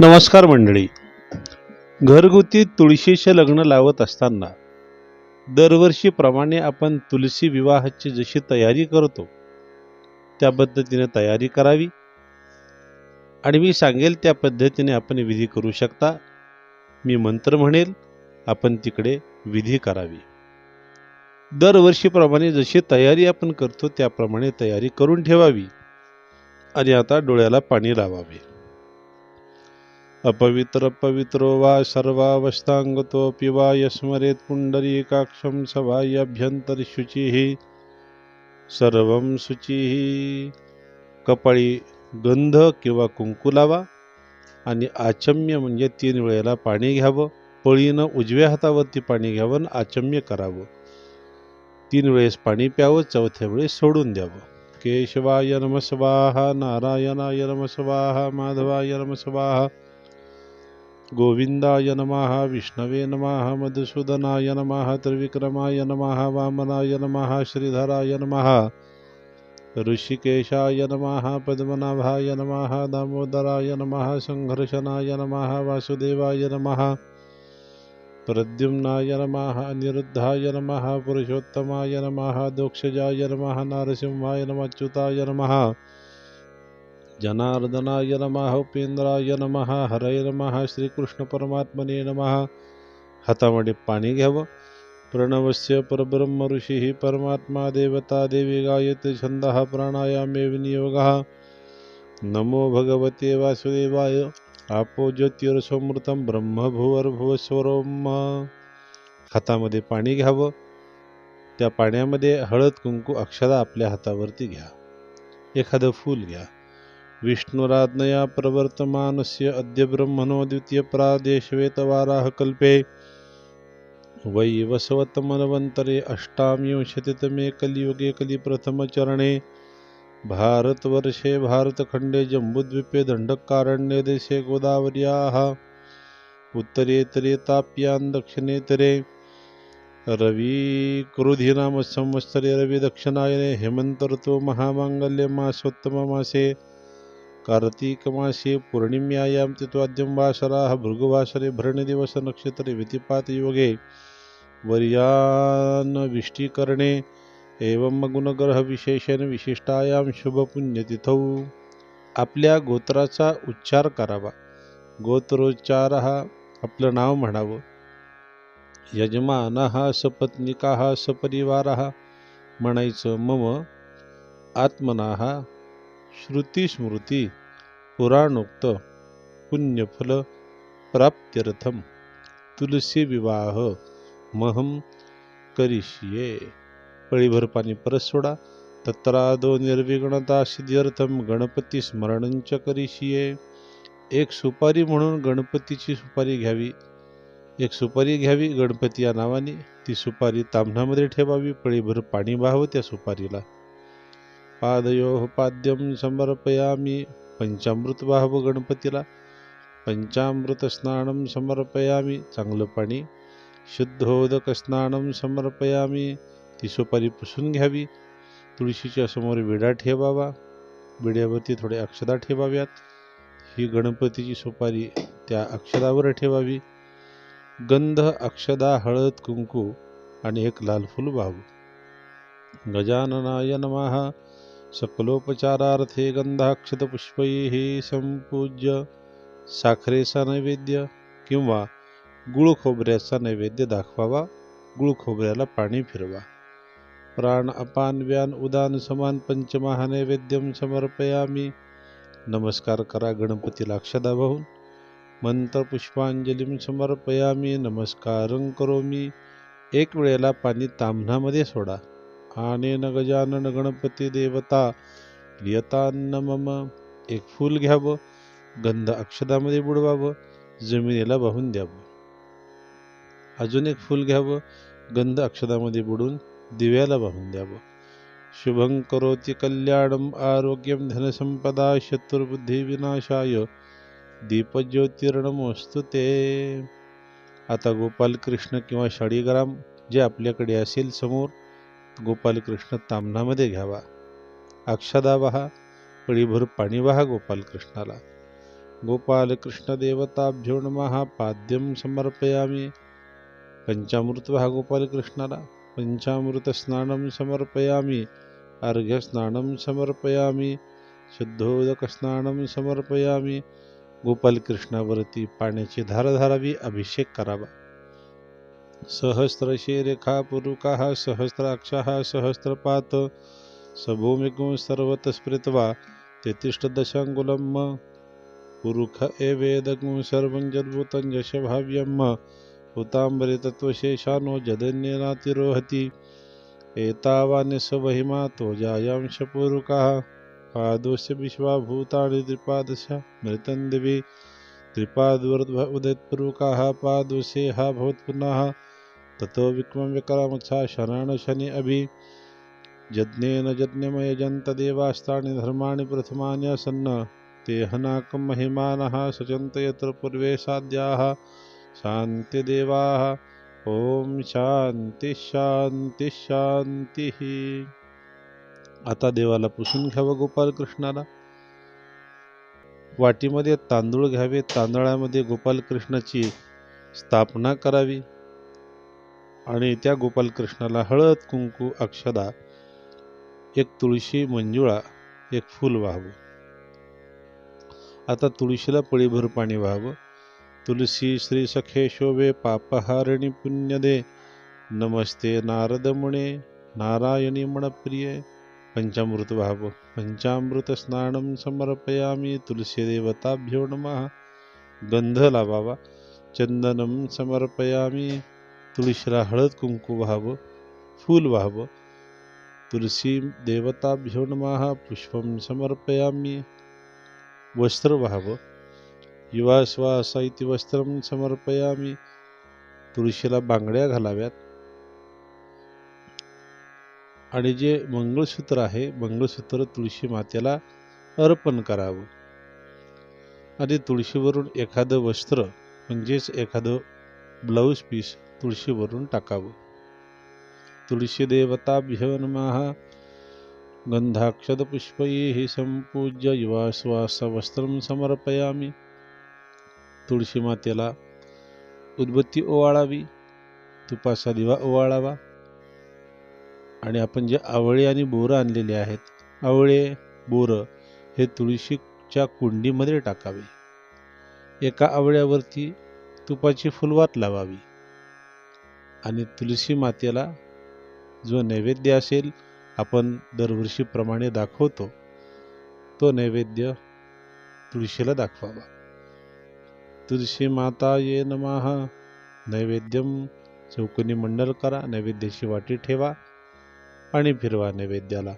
नमस्कार मंडळी. घरगुती तुळशीचे लग्न लावत असताना दरवर्षीप्रमाणे आपण तुलसी विवाहाची जशी तयारी करतो त्या पद्धतीने तयारी करावी. आणि मी सांगेल त्या पद्धतीने आपण विधी करू शकता. मी मंत्र म्हणेल आपण तिकडे विधी करावी. दरवर्षीप्रमाणे जशी तयारी आपण करतो त्याप्रमाणे तयारी करून ठेवावी. आणि आता डोळ्याला पाणी लावावे. अपवित्र पवित्रो वा सर्वावस्थाङ्गतोऽपि वा यस्मरेत् पुण्डरीकाक्षं स शुचिः सर्वं शुचिः। कपाळी गंध किंवा कुंकू लावा आणि आचम्य म्हणजे तीन वेळेला पाणी घ्यावं. पळीनं उजव्या हातावरती पाणी घ्यावं आणि आचम्य करावं. तीन वेळेस पाणी प्यावं चौथ्या वेळेस सोडून द्यावं. केशवाय नम स्वाहा नारायणाय नम स्वाहा माधवाय नम स्वाहा गोविंदाय नमः विष्णवे नमः मधुसूदनाय नमः त्रिविक्रमाय नमः वामनाय नमः श्रीधराय नमः ऋषिकेशाय नमः पद्मनाभाय नमः दामोदराय नमः सङ्घर्षणाय नमः वासुदेवाय नमः प्रद्युम्नाय नमः अनिरुद्धाय नमः पुरुषोत्तमाय नमः दोक्षजाय नमः नारसिंहाय नमः अच्युताय नमः जनार्दनाय नमः उपेंद्राय नमः हरय नमः श्रीकृष्ण परमात्मने नमः। हातामध्ये पाणी घ्यावं. प्रणवस्य परब्रह्म ऋषीः परमात्मा देवता देवी गायत्री छंद प्राणायामे विनियोग। नमो भगवते वासुदेवाय आपो ज्योतिरसमृतं ब्रह्मभुवर्भुवस्वरम हातामध्ये पाणी घ्यावं. त्या पाण्यामध्ये हळद कुंकू अक्षदा आपल्या हातावरती घ्या. एखादं फूल घ्या. विष्णुराज्ञया प्रवर्तमानस्य अद्य ब्रह्मणो द्वितीयप्रादेशवेतवाराः कल्पे। वैवस्वतमन्वन्तरे अष्टाविंशतितमे कलियुगे कलिप्रथमचरणे। भारतवर्षे भारतखण्डे जम्बुद्वीपे दण्डकारण्ये देशे गोदावर्याः। उत्तरेतरे ताप्यां दक्षिणेतरे। रविक्रोधिनामसंवत्सरे रविदक्षिणायने हेमन्तऋतु महामाङ्गल्यमासोत्तममासे। कार्तीकमासे पूर्णिम्यायां तित्वाद्यं वासराः भृगुवासरे भरणदिवसनक्षत्रे व्यतिपातयोगे वर्यान्विष्टीकरणे एवं गुणग्रहविशेषेण विशिष्टायां शुभपुण्यतिथौ। आपल्या गोत्राचा उच्चार करावा। गोत्रोच्चार हा आपलं नाव म्हणावं। यजमानः सपत्निकाः सपरिवारः म्हणायचं मम। आत्मनाः श्रुतिस्मृती पुराणोक्त पुण्यफल प्राप्त्यर्थम तुलसी विवाह महम करिष्ये। पळीभर पाणी परत सोडा तत्रादो निर्विघ्नता सिद्ध्यर्थम गणपती स्मरणंच करिष्ये। एक सुपारी म्हणून गणपतीची सुपारी घ्यावी एक सुपारी घ्यावी गणपती या नावाने ती सुपारी तांबणामध्ये ठेवावी पळीभर पाणी वाहावं त्या सुपारीला। पादयोः पाद्यं समर्पयामि। पंचामृत गणपतीला पंचामृतस्नानं समर्पयामि। समर्पयामी चांगलं पाणी शुद्धोदक स्नानं समर्पयामी। ती सुपारी पुसून घ्यावी। तुळशीच्या समोर विडा ठेवावा। विड्यावरती थोडे अक्षदा ठेवाव्यात। ही गणपतीची सुपारी त्या अक्षदावर ठेवावी। गंध अक्षदा हळद कुंकू आणि एक लाल फूल वाहू गजाननाय नमः। सकलोपचारार्थे गंधाक्षतपुष्पैः संपूज्य साखरेचा नैवेद्य किंवा गुळ खोबऱ्याचा नैवेद्य दाखवावा गुळ खोबऱ्याला पाणी फिरवा. प्राण अपान व्यान उदान समान पंचमहानैवेद्यम समर्पयामी. नमस्कार करा गणपतीला अक्षदा वाहून मंत्र पुष्पांजलीं समर्पयामी. नमस्कारं करोमी. एक वेळेला पाणी तांबणामध्ये सोडा. आनेन गजानन गणपती देवता. प्रियतान्न मम एक फूल घ्यावं गंध अक्षदामध्ये बुडवावं जमिनीला वाहून द्यावं. अजून एक फूल घ्यावं गंध अक्षदामध्ये बुडून दिव्याला वाहून द्यावं. शुभं करोति कल्याणम आरोग्यम धनसंपदा शत्रुबुद्धी विनाशाय. दीपज्योतिर्णमोस्तु ते. आता गोपालकृष्ण किंवा शाळीग्राम जे आपल्याकडे असेल समोर गोपालकृष्ण तामणामध्ये घ्यावा. अक्षदा वहा पळीभर पाणी वहा गोपालकृष्णाला. गोपालकृष्णदेवताभ्यो नमः पाद्यम समर्पयामि. पंचामृत हा गोपालकृष्णाला. पंचामृतस्नानं समर्पयामि. अर्घ्यस्नानं समर्पयामि. शुद्धोदकस्नानं समर्पयामि. गोपालकृष्णावरती पाण्याची धार धारावी अभिषेक करावा. सहस्रशीर्षापुरुकः, सहस्राक्षः, सहस्रपात्, सभूमिगुं सर्वतस्मृत्वा तितिष्ठदशङ्गुलं पुरुख एवेदगुं सर्वं जद्भुतं यशभाव्यं हुताम्बरितत्वशेषानो जदन्यनातिरोहति। एतावान्यसवहिमा त्वजायां शपुरुकः पादोस्य विश्वाभूतानि त्रिपादश मृतन्दिवि त्रिपादुर्ध्व उदितपुरुकाः पादुषेहा भवत् पुनः ततो विक्रमं विक्रमच्छा शरण शनि अभि यज्ञेन यज्ञमयजन्तदेवास्तानि धर्माणि प्रथमानि सन्न ते हनाकं महिमानः सचन्त यत्र पूर्वे साध्याः। शांती शांती शांती आता देवाला पुसून घ्यावं गोपालकृष्णाला वाटीमध्ये तांदूळ घ्यावे, तांदळामध्ये गोपालकृष्णाची स्थापना करावी. आणि त्या गोपालकृष्णाला हळद कुंकू अक्षदा एक तुळशी मंजुळा एक फूल व्हावं. आता तुळशीला पळीभर पाणी व्हावं. तुलसी श्री सखे शोभे पापहारिणी पुण्यदे नमस्ते नारद मुणे नारायणी मणप्रिय पंचामृत व्हावं. पंचामृत स्नान समर्पयामी. तुलसी देवताभ्यो नमः. गंध लावावा. चंदनं समर्पयामी. तुळशीला हळद कुंकू व्हावं फूल व्हावं। तुळशी देवताभ्यो नमः पुष्पं समर्पयामी। वस्त्र व्हावं। युवा श्वासा इति वस्त्रं समर्पयामी। तुळशीला बांगड्या घालाव्यात। आणि जे मंगळसूत्र आहे मंगळसूत्र तुळशी मातेला अर्पण करावं। आणि तुळशीवरून एखादं वस्त्र म्हणजेच एखादं ब्लाऊज पीस तुळशीवरून टाकावं. तुळशी देवताभ्य नमः. गंधाक्षतपुष्पैः संपूज्य युवाश्वासवस्त्रं समर्पयामी. तुळशी मातेला उद्बत्ती ओवाळावी. तुपाचा दिवा ओवाळावा. आणि आपण जे आवळे आणि बोरं आणलेले आहेत आवळे बोरं हे तुळशीच्या कुंडीमध्ये टाकावे. एका आवळ्यावरती तुपाची फुलवात लावावी. आणि तुलसी मातेला जो नैवेद्य असेल आपण दरवर्षीप्रमाणे दाखवतो तो नैवेद्य तुळशीला दाखवावा. तुळशी माता ये नमः. नैवेद्यम चौकोनी मंडल करा नैवेद्याची वाटी ठेवा आणि फिरवा नैवेद्याला.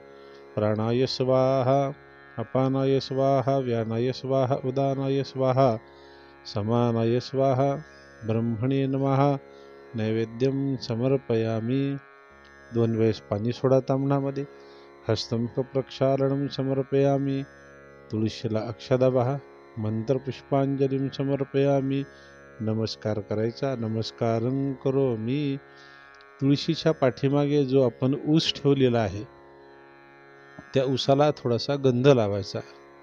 प्राणाय स्वाहा अपानाय स्वाहा व्यानाय स्वाहा उदानाय स्वाहा समानाय स्वाहा ब्रह्मणे नमहा नैवेद्यम समर्पयामी। दोन वेळेस पाणी सोडा तांबणामध्ये हस्तमुख प्रक्षालनं समर्पयामी। तुळशीला अक्षदा बहा मंत्रपुष्पांजलीं समर्पयामी। नमस्कार करायचा नमस्कार करो मी तुळशीच्या पाठीमागे जो आपण ऊस ठेवलेला आहे त्या ऊसाला थोडासा गंध लावायचा.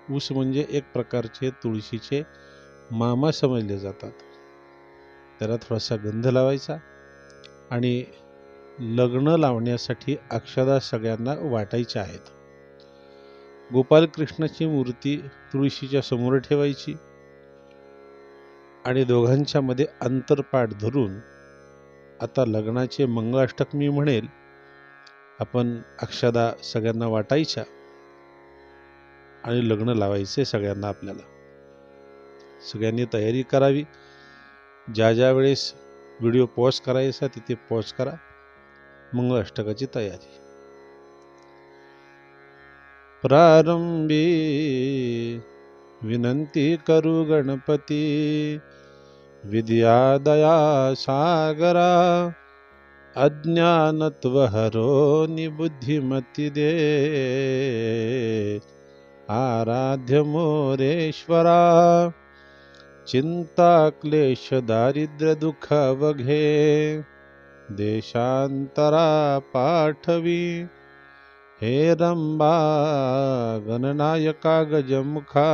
ऊस म्हणजे एक प्रकारचे तुळशीचे मामा समजले जातात. त्याला थोडासा गंध लावायचा आणि लग्न लावण्यासाठी अक्षदा सगळ्यांना वाटायच्या आहेत. गोपालकृष्णाची मूर्ती तुळशीच्या समोर ठेवायची आणि दोघांच्या मध्ये अंतरपाठ धरून आता लग्नाचे मंगळाष्टक मी म्हणेल आपण अक्षदा सगळ्यांना वाटायच्या आणि लग्न लावायचे सगळ्यांना आपल्याला. सगळ्यांनी तयारी करावी. ज्या ज्या वेळेस व्हिडिओ पॉज करायचा तिथे पॉज करा. मंगळाष्टकाची तयारी. प्रारंभी विनंती करू गणपती. विद्या दया सागरा. अज्ञानत्व हरो निबुद्धिमती दे. आराध्य मोरेश्वरा. चिंता क्लेश दारिद्र्य दुःख वघे. देशांतरा पाठवी. हे रंबा गणनायका गजमुखा.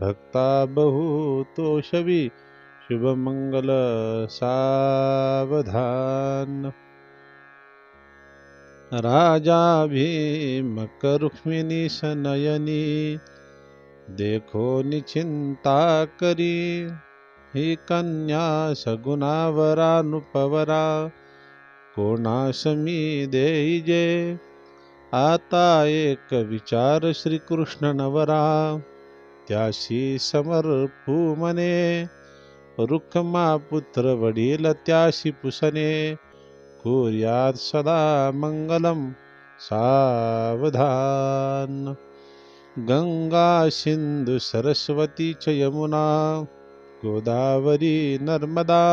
भक्ता बहु तोषवी शुभमंगल सावधान. राजा भीमक रुक्मिणी सनयनी देखो निचिंता करी ही कन्या सगुणावरानुपवरा कोणासमी देईजे आता एक विचार श्रीकृष्ण नवरा त्याशी समर्पू मने रुखमा पुत्र वडील त्याशी पुसने कुर्यात सदा मंगलम सावधान। गंगा सिंधु सरस्वती च यमुना गोदावरी नर्मदा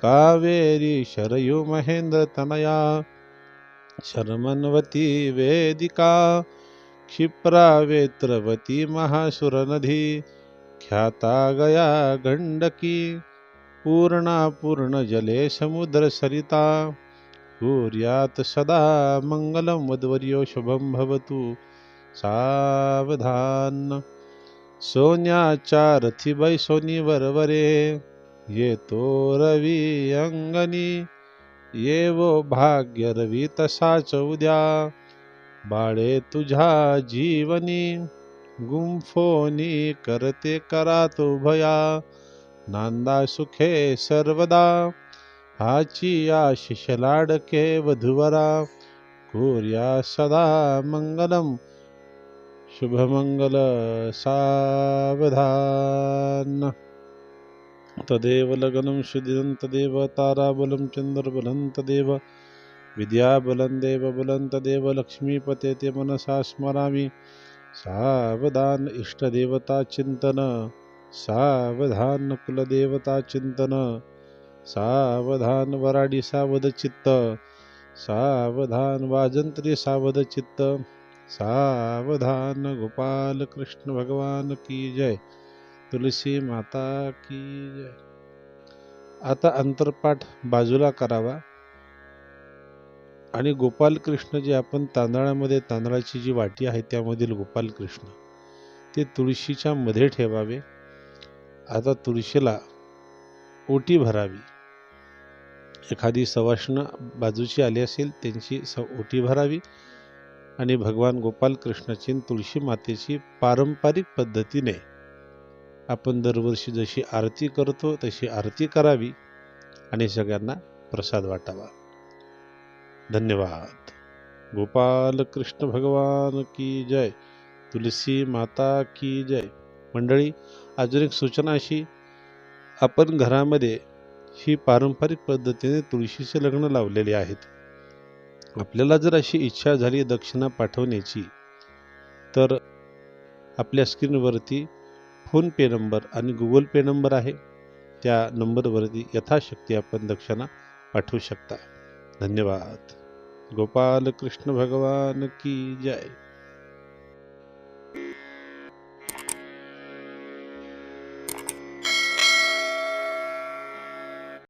कावेरी शरयु महेंद्र तनया शर्मन्वती वेदिका क्षिप्रा वेत्रवती महासुरनदी ख्याता गया गंडकी पूर्णा पूर्ण जले समुद्र सरिता सदा मंगलम वद्वर्यो शुभम भवतु। सावधान। सोन्याच्या बै सोनी वरवरे येतो रवी अंगणी येवो भाग्य रवी तसाच उद्या बाळे तुझ्या जीवनी गुंफोनी करते करा तो भया नांदा सुखे सर्वदा हाची आशिष लाडके वधुवरा कोर्या सदा मंगलम शुभमङ्गल सावधान। तदेव लगनं सुदिनं तदेव ताराबलं चन्द्रबलं तदेव विद्याबलं देवबलं तदेव लक्ष्मीपते ते मनसा स्मरामि। सावधान इष्टदेवताचिन्तन सावधान कुलदेवताचिन्तन सावधान वराडी सावध चित्त। सावधान वाजंत्री सावध चित्त। सावधान गोपाल कृष्ण भगवान की जय। तुलसी माता की जय। आता अंतरपाठ बाजूला करावा। आणि गोपाल कृष्ण जे आपण तांदळामध्ये तांदळाची जी वाटी आहे त्यामधील गोपाल कृष्ण ते तुळशीच्या मध्ये ठेवावे. आता तुळशीला ओटी भरावी. एखादी सवाष्ण बाजूची आली असेल त्यांची स ओटी भरावी. आणि भगवान गोपाल कृष्णाची तुळशी मातेची पारंपरिक पद्धतीने आपण दरवर्षी जशी आरती करतो तशी आरती करावी आणि सगळ्यांना प्रसाद वाटावा. धन्यवाद. गोपाल कृष्ण भगवान की जय. तुलसी माता की जय. मंडळी अजून एक सूचना अशी. आपण घरामध्ये ही पारंपरिक पद्धतीने तुळशीचे लग्न लावलेले आहेत. आपल्याला जर अशी इच्छा झाली दक्षिणा पाठवण्याची तर आपल्या स्क्रीनवरती फोनपे नंबर आणि गुगल पे नंबर आहे. त्या नंबरवरती यथाशक्ती आपण दक्षिणा पाठवू शकता. धन्यवाद. गोपाल कृष्ण भगवान की जय.